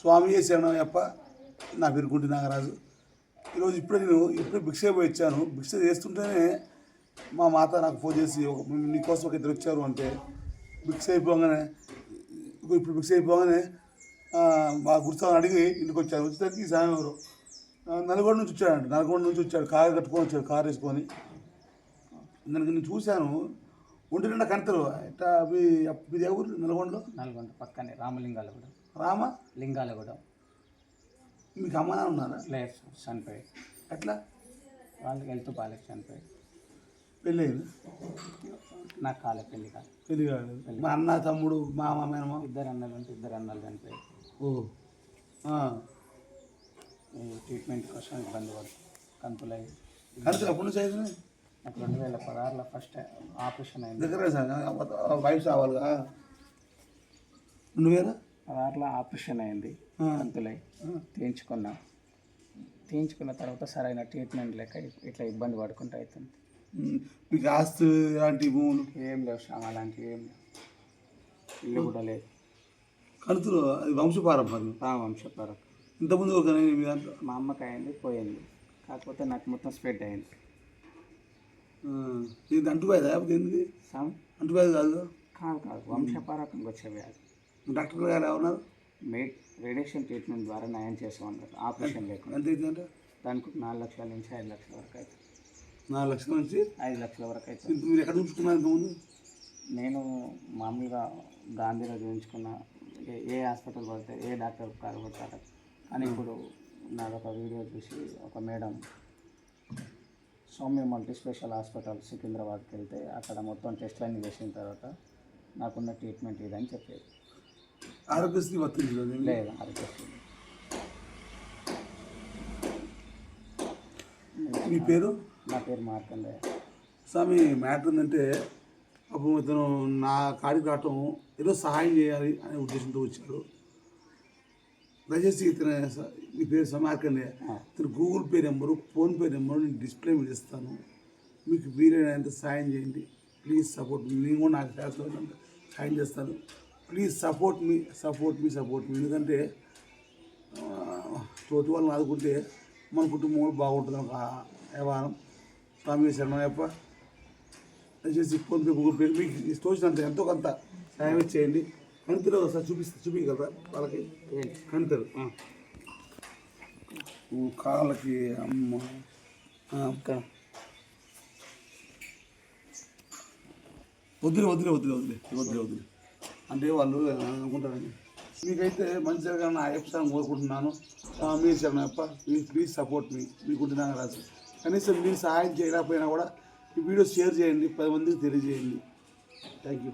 స్వామి శరణయ్యప్ప నా పేరు గుంటి నాగరాజు. ఈరోజు ఇప్పుడే నేను ఇప్పుడే భిక్ష పోయి వచ్చాను. భిక్ష చేస్తుంటేనే మా మాత నాకు ఫోన్ చేసి ఒక నీకోసం ఒక ఇద్దరు వచ్చారు అంటే భిక్ష అయిపోగానే ఇప్పుడు భిక్ష అయిపోగానే మా గుర్తాన్ని అడిగి ఇంటికి వచ్చారు. వచ్చేసరికి ఈ సాయం ఎవరు? నల్గొండ నుంచి వచ్చాడంట. నల్గొండ నుంచి వచ్చాడు. కారు కట్టుకొని వచ్చాడు కారు వేసుకొని. దానికి నేను చూశాను. ఒంటి నిండా కడతారు ఎట్టా అవి ఎవరు నల్గొండలో? నల్గొండ పక్కనే రామలింగాలగూడెం రామ లింగాలగూడెం. మీకు అమ్మ ఉన్నారా? ప్లేయర్స్ చనిపోయి ఎట్లా? వాళ్ళకి వెళ్తూ బాగాలేదు చనిపోయి పెళ్ళి అయింది నాకు కాలే పెళ్ళి కాదు పెళ్ళి కాలేదు. మా అన్న తమ్ముడు మామ మేనమా ఇద్దరు అన్నలు ఉంటే ఇద్దరు అన్నలు చనిపోయి ఓ. ట్రీట్మెంట్ కోసం ఇబ్బంది పడుతుంది కంతులై కడితే అప్పటి నుంచి అయింది నాకు రెండు వేల పదహారులో ఫస్ట్ ఆపరేషన్ అయింది. దగ్గర సార్ వైఫ్ రావాలిగా రెండు వేల? పదహారులో ఆపరేషన్ అయింది. ఆ. కంతులై తీయించుకున్నా. తీయించుకున్న తర్వాత సరైన ట్రీట్మెంట్ లేక ఇట్లా ఇబ్బంది పడుకుంటూ అవుతుంది మీకు ఆస్తి ఇలాంటి భూములు? ఏం లేవు శ్రమ అలాంటివి ఏం లేవు. ఇల్లు కూడా లేదు. కడుతులు అది వంశపారంపర్యం? రామవంశపరం ఇంతకుముందు ఒక మీ దాంట్లో? మా అమ్మకి అయింది పోయింది. కాకపోతే నాకు మొత్తం స్ప్రెడ్ అయింది. ఇది లేకపోతే ఎందుకు అంటువ్యాధి కాదు కాదు కాదు వంశపారకంగా వచ్చే వ్యాధి. డాక్టర్ గారు ఏమన్నారు మే రేడియేషన్ ట్రీట్మెంట్ ద్వారా నయం చేసామన్నారు ఆపరేషన్ లేకుండా. ఎంత అవుతుందంటే? దానికి నాలుగు లక్షల నుంచి ఐదు లక్షల వరకు అవుతుంది. నాలుగు లక్షల నుంచి ఐదు లక్షల వరకు అవుతుంది. మీరు ఎక్కడ చూసుకున్నారు ఇంతకుముందు నేను మామూలుగా గాంధీలో చూపించుకున్న ఏ హాస్పిటల్ పడితే ఏ డాక్టర్ కారు పడతారు కానీ ఇప్పుడు నాది ఒక వీడియో చూసి ఒక madam Soumya multi special hospital సికింద్రాబాద్కి వెళ్తే అక్కడ మొత్తం టెస్ట్లన్నీ చేసిన తర్వాత నాకున్న ట్రీట్మెంట్ ఇదని చెప్పేది. ఆరోగ్యశ్రీ వర్తించలేదు లేదు ఆరోగ్యశ్రీ మీ పేరు? నా పేరు మార్కండే. స్వామి మ్యాటర్ ఏంటంటే అప్పుడు ఇతను నా కాడికి రావటం ఏదో సహాయం చేయాలి అనే ఉద్దేశంతో వచ్చాడు దయచేసి ఇతను మీ పేరు సమార్కండి ఇతను Google Pay number PhonePe number నేను డిస్ప్లే మీద ఇస్తాను. మీకు వీలైనంత సాయం చేయండి. ప్లీజ్ సపోర్ట్ నేను కూడా నాకు చేస్తాను. సాయం చేస్తాను. Please support me support me support మీ. ఎందుకంటే తోటి వాళ్ళని ఆదుకుంటే మన కుటుంబం కూడా బాగుంటుంది. ఒక వ్యవహారం. స్వామి శరణయ్యప్ప దయచేసి ఫోన్పే గూగుల్ పే మీకు తోచినంత ఎంతో కొంత సాయం చేయండి. కణితలు ఒకసారి చూపిస్తా చూపించగలరా వాళ్ళకి? కణితలు కాళ్ళకి అమ్మ. వదిలే వదిలే వదిలే వదిలే వదిలే వదిలే. అంటే వాళ్ళు అనుకుంటారని మీకైతే మంచి జరగాలని అయ్యప్పని కోరుకుంటున్నాను. ఆ, మీరు చెప్పనప్ప ప్లీజ్ ప్లీజ్ సపోర్ట్ మీ మీకుంటున్నాను రాజు కనీసం మీరు సహాయం చేయకపోయినా కూడా ఈ వీడియో షేర్ చేయండి పది మందికి తెలియజేయండి. Thank you